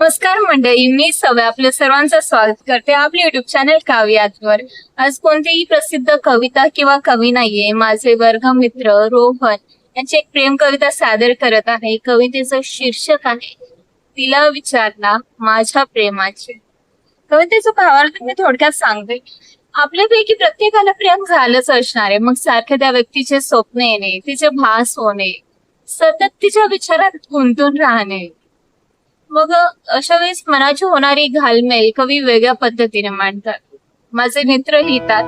नमस्कार मंडळी मी सवय आपल्या सर्वांचं स्वागत करते आपले युट्यूब चॅनल काव्यातवर आज कोणतीही प्रसिद्ध कविता किंवा कवी नाहीये माझे वर्गमित्र रोहन यांची एक प्रेम कविता सादर करत आहे. कवितेचं शीर्षक आहे तिला विचारला माझ्या प्रेमाचे. कवितेचं भावार्थ मी थोडक्यात सांगते. आपल्यापैकी प्रत्येकाला प्रेम झालंच असणार आहे. मग सारखे त्या व्यक्तीचे स्वप्न येणे तिचे भास होणे सतत तिच्या विचारात गुंतून राहणे मग अशा वेळेस मनाची होणारी घालमेल कवी वेगळ्या पद्धतीने मांडतात. माझे मित्र लिहितात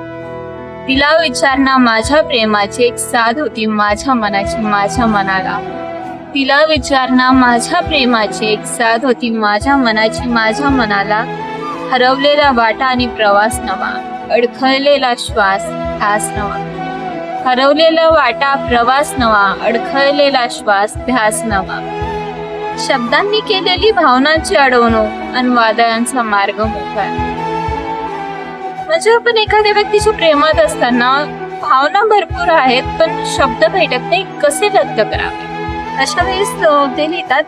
तिला विचारणा माझ्या प्रेमाची एक साध होती माझ्या मनाची माझ्या मनाला. तिला विचारणा माझ्या प्रेमाची एक साध होती माझ्या मनाची माझ्या मनाला. हरवलेला वाटा आणि प्रवास नवा अडखळलेला श्वास ध्यास नवा. हरवलेला वाटा प्रवास नवा अडखळलेला श्वास ध्यास नवा. शब्दांनी केलेली भावनांची अडवणूक आणि वादळांचा मार्ग मोकळा. म्हणजे आपण एखाद्या व्यक्तीच्या प्रेमात असताना भावना भरपूर आहेत पण शब्द भेटत नाही कसे व्यक्त करावे? अशा वेळेस ते लिहितात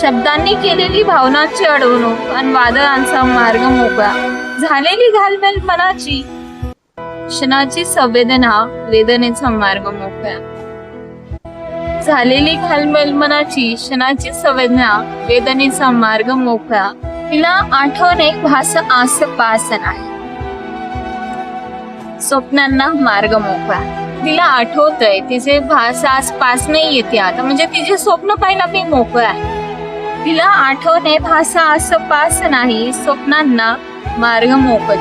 शब्दांनी केलेली भावनांची अडवणूक आणि वादळांचा मार्ग मोकळा. झालेली घालमेल मनाची क्षणाची संवेदना वेदनेचा मार्ग मोकळा. झालेली घालमेल मनाची क्षणाची संवेदना वेदनेचा मार्ग मोकळा तिला आठवणे भास आस पास नाही. स्वप्नांना मार्ग मोकळा. तिला आठवतय तिचे भास आसपास नाही येते आता म्हणजे तिचे स्वप्न पाहिला मी मोकळा आहे. तिला आठवणे भाषा असं पास नाही स्वप्नांना मार्ग मोकळ.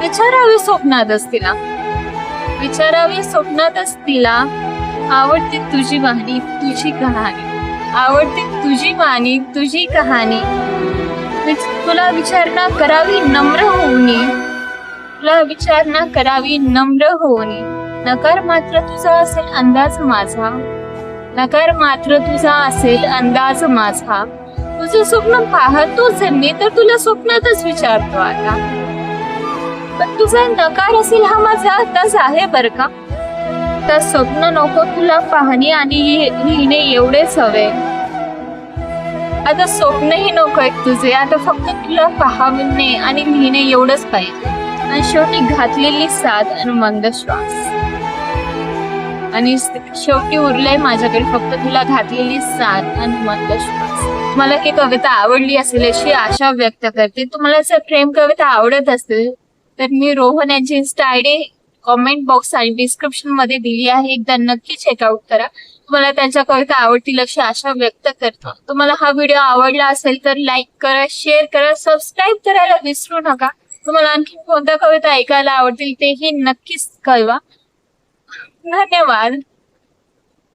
विचारावे स्वप्नातच तिला. विचारावे स्वप्नातच तिला आवडते तुझी वाणी तुझी कहाणी. आवडते तुझी वाणी तुझी कहाणी. तुला विचारणा करावी नम्र होऊनी. तुला विचारणा करावी नम्र होऊनी. नकार मात्र तुझा असेल अंदाज माझा. नकार मात्र तुझा असेल अंदाज माझा. तुझं स्वप्न पाहतोच आहे मी तर तुला स्वप्नातच विचारतो आता. पण तुझा नकार असेल हा माझा अंदाज आहे बरं का? आता स्वप्न नको तुला पाहणे आणि लिहिणे एवढेच हवे. आता स्वप्नही नको आहेत तुझे. आता फक्त तुला पाहणे आणि लिहिणे एवढंच पाहिजे. आणि शेवटी घातलेली साथ आणि मंद श्वास आणि शेवटी उरलंय माझ्याकडे फक्त तुला घातलेली साथ आणि मंद श्वास ही कविता आवडली असेल अशी आशा व्यक्त करते. तुम्हाला जर प्रेम कविता आवडत असेल तर मी रोहन यांची इन्स्टा आयडी कॉमेंट बॉक्स आणि डिस्क्रिप्शनमध्ये दिली आहे. एकदा नक्की चेकआउट करा. तुम्हाला त्यांच्या कविता आवडतील अशी आशा व्यक्त करतो. तुम्हाला हा व्हिडिओ आवडला असेल तर लाईक करा शेअर करा सबस्क्राईब करायला विसरू नका. तुम्हाला आणखी कोणत्या कविता ऐकायला आवडतील तेही नक्कीच कळवा. धन्यवाद.